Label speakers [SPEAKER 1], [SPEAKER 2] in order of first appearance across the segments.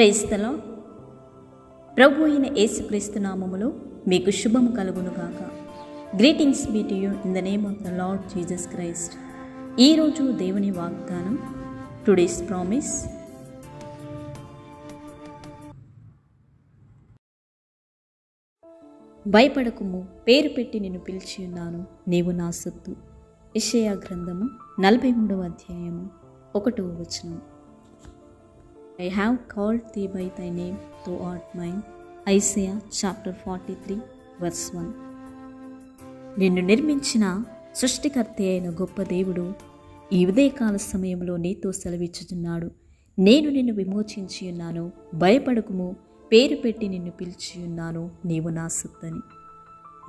[SPEAKER 1] ప్రేస్తలో ప్రభు అయిన యేసుక్రీస్తు నామములో మీకు శుభము కలుగును గాక greetings be to you in the name of the lord Jesus Christ ఈరోజు దేవుని వాగ్దానం టుడేస్ ప్రామిస్ భయపడకుము పేరు పెట్టి నేను పిలిచి ఉన్నాను నీవు నా సొత్తు. ఇషయా గ్రంథము నలభై మూడవ అధ్యాయము ఒకటో వచనం. I have called thee by thy నేమ్తో art mine Isaiah chapter forty three verse one నిన్ను నిర్మించిన సృష్టికర్త అయిన గొప్ప దేవుడు ఈ ఉదయకాల సమయంలో నీతో సెలవిచ్చుచున్నాడు. నేను నిన్ను విమోచించి ఉన్నాను భయపడకుము పేరు పెట్టి నిన్ను పిలిచి ఉన్నాను నీవు నా సొత్తని.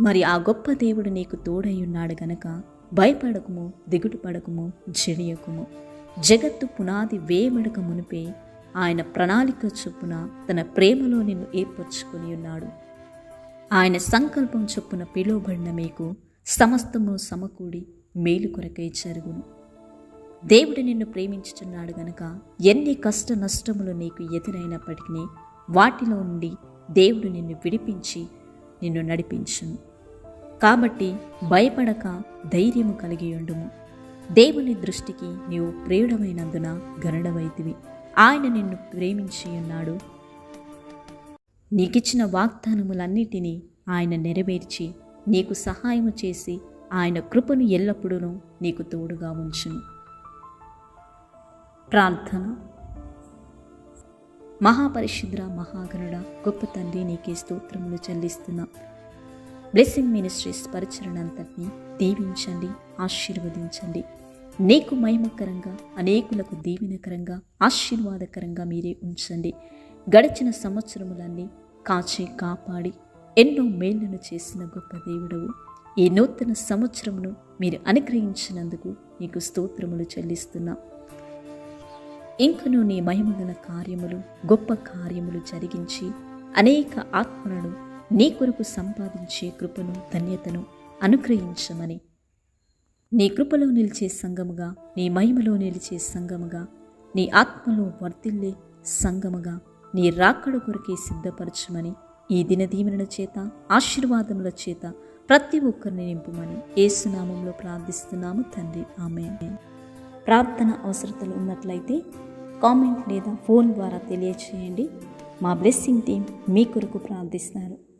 [SPEAKER 1] మరి ఆ గొప్ప దేవుడు నీకు తోడై ఉన్నాడు గనక భయపడకుము దిగుడు పడకుము జడియకుము జగత్తు పునాది వేయబడక మునిపే ఆయన ప్రణాళిక చొప్పున తన ప్రేమలో నిన్ను ఏర్పరచుకొని ఉన్నాడు. ఆయన సంకల్పం చొప్పున పిలువబడిన మీకు సమస్తము సమకూడి మేలు కొరకై జరుగును. దేవుడు నిన్ను ప్రేమించుచున్నాడు గనక ఎన్ని కష్ట నష్టములు నీకు ఎదురైనప్పటికీ వాటిలో నుండి దేవుడు నిన్ను విడిపించి నిన్ను నడిపించును. కాబట్టి భయపడక ధైర్యము కలిగి ఉండుము. దేవుని దృష్టికి నీవు ప్రేయుడమైనందున గరడవైతివి ఆయన నిన్ను ప్రేమించి ఉన్నాడు. నీకిచ్చిన వాగ్దానములన్నిటినీ ఆయన నెరవేర్చి నీకు సహాయము చేసి ఆయన కృపను ఎల్లప్పుడూ నీకు తోడుగా ఉంచును. ప్రార్థన. మహాపరిశుద్ర మహాగణుడ గొప్ప తండ్రి నీకే స్తోత్రములు చెల్లిస్తున్నా. బ్లెస్సింగ్ మినిస్ట్రీస్ పరిచరణంతటిని దీవించండి ఆశీర్వదించండి. నీకు మహిమకరంగా అనేకులకు దీవెనకరంగా ఆశీర్వాదకరంగా మీరే ఉంచండి. గడిచిన సంవత్సరములన్నీ కాచి కాపాడి ఎన్నో మేళ్ళను చేసిన గొప్ప దేవుడవు. ఈ నూతన సంవత్సరమును మీరు అనుగ్రహించినందుకు నీకు స్తోత్రములు చెల్లిస్తున్నా. ఇంకను నీ మహిమగల కార్యములు గొప్ప కార్యములు జరిగించి అనేక ఆత్మలను నీ కొరకు సంపాదించే కృపను ధన్యతను అనుగ్రహించమని నీ కృపలో నిలిచే సంగముగా నీ మహిమలో నిలిచే సంగముగా నీ ఆత్మలో వర్తిల్లే సంగముగా నీ రాకడ కొరకే సిద్ధపరచమని ఈ దినదీవెనల చేత ఆశీర్వాదముల చేత ప్రతి ఒక్కరిని నింపుమని ఏసునామంలో ప్రార్థిస్తున్నాము తండ్రి. ఆమె ప్రార్థన అవసరతలు ఉన్నట్లయితే కామెంట్ లేదా ఫోన్ ద్వారా తెలియచేయండి. మా బ్లెస్సింగ్ టీం మీ కొరకు ప్రార్థిస్తారు.